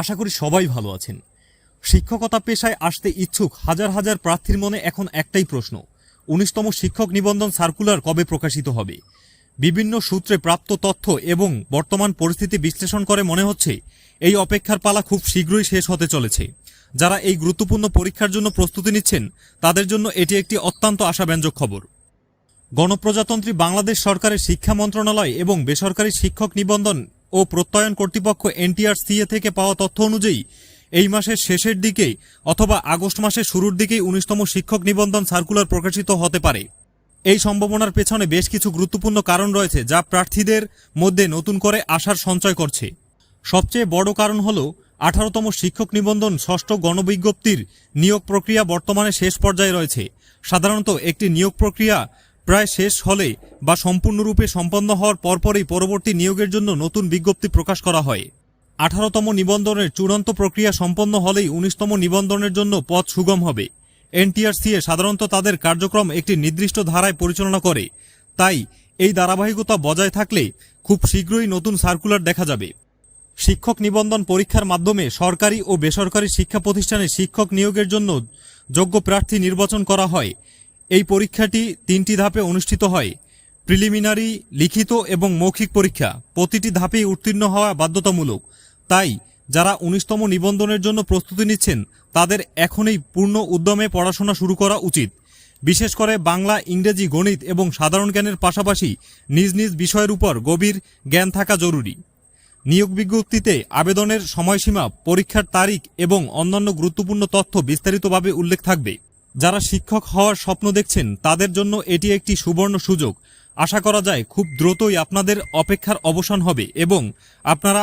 আশা করি সবাই ভালো আছেন। শিক্ষকতা পেশায় আসতে ইচ্ছুক হাজার হাজার প্রার্থীর মনে এখন একটাই প্রশ্ন, উনিশতম শিক্ষক নিবন্ধন সার্কুলার কবে প্রকাশিত হবে? বিভিন্ন সূত্রে প্রাপ্ত তথ্য এবং বর্তমান পরিস্থিতি বিশ্লেষণ করে মনে হচ্ছে, এই অপেক্ষার পালা খুব শীঘ্রই শেষ হতে চলেছে। যারা এই গুরুত্বপূর্ণ পরীক্ষার জন্য প্রস্তুতি নিচ্ছেন, তাদের জন্য এটি একটি অত্যন্ত আশাব্যঞ্জক খবর। গণপ্রজাতন্ত্রী বাংলাদেশ সরকারের শিক্ষা মন্ত্রণালয় এবং বেসরকারি শিক্ষক নিবন্ধন ও প্রত্যয়ন কর্তৃপক্ষ এনটিআরসিএ থেকে পাওয়া তথ্য অনুযায়ী, এই মাসের শেষের দিকে অথবা আগস্ট মাসের শুরুর দিকেই উনিশতম শিক্ষক নিবন্ধন সার্কুলার প্রকাশিত হতে পারে। এই সম্ভাবনার পেছনে বেশ কিছু গুরুত্বপূর্ণ কারণ রয়েছে যা প্রার্থীদের মধ্যে নতুন করে আশার সঞ্চয় করছে। সবচেয়ে বড় কারণ হল, আঠারোতম শিক্ষক নিবন্ধন ষষ্ঠ গণবিজ্ঞপ্তির নিয়োগ প্রক্রিয়া বর্তমানে শেষ পর্যায়ে রয়েছে। সাধারণত একটি নিয়োগ প্রক্রিয়া প্রায় শেষ হলে বা সম্পূর্ণরূপে সম্পন্ন হওয়ার পরপরই পরবর্তী নিয়োগের জন্য নতুন বিজ্ঞপ্তি প্রকাশ করা হয়। আঠারোতম নিবন্ধনের চূড়ান্ত প্রক্রিয়া সম্পন্ন হলেই উনিশতম নিবন্ধনের জন্য পথ সুগম হবে। এনটিআরসিএ সাধারণত তাদের কার্যক্রম একটি নির্দিষ্ট ধারায় পরিচালনা করে। তাই এই ধারাবাহিকতা বজায় থাকলে খুব শীঘ্রই নতুন সার্কুলার দেখা যাবে। শিক্ষক নিবন্ধন পরীক্ষার মাধ্যমে সরকারি ও বেসরকারি শিক্ষা প্রতিষ্ঠানে শিক্ষক নিয়োগের জন্য যোগ্য প্রার্থী নির্বাচন করা হয়। এই পরীক্ষাটি তিনটি ধাপে অনুষ্ঠিত হয়। প্রিলিমিনারি, লিখিত এবং মৌখিক পরীক্ষা প্রতিটি ধাপেই উত্তীর্ণ হওয়া বাধ্যতামূলক। তাই, যারা উনিশতম নিবন্ধনের জন্য প্রস্তুতি নিচ্ছেন, তাদের এখনই পূর্ণ উদ্যমে পড়াশোনা শুরু করা উচিত। বিশেষ করে বাংলা, ইংরেজি, গণিত এবং সাধারণ জ্ঞানের পাশাপাশি নিজ নিজ বিষয়ের উপর গভীর জ্ঞান থাকা জরুরি। নিয়োগ বিজ্ঞপ্তিতে আবেদনের সময়সীমা, পরীক্ষার তারিখ এবং অন্যান্য গুরুত্বপূর্ণ তথ্য বিস্তারিতভাবে উল্লেখ থাকবে। যারা শিক্ষক হওয়ার স্বপ্ন দেখছেন, তাদের জন্য এটি একটি সুবর্ণ সুযোগ। আশা করা যায় খুব দ্রুতই আপনাদের অপেক্ষার অবসান হবে এবং আপনারা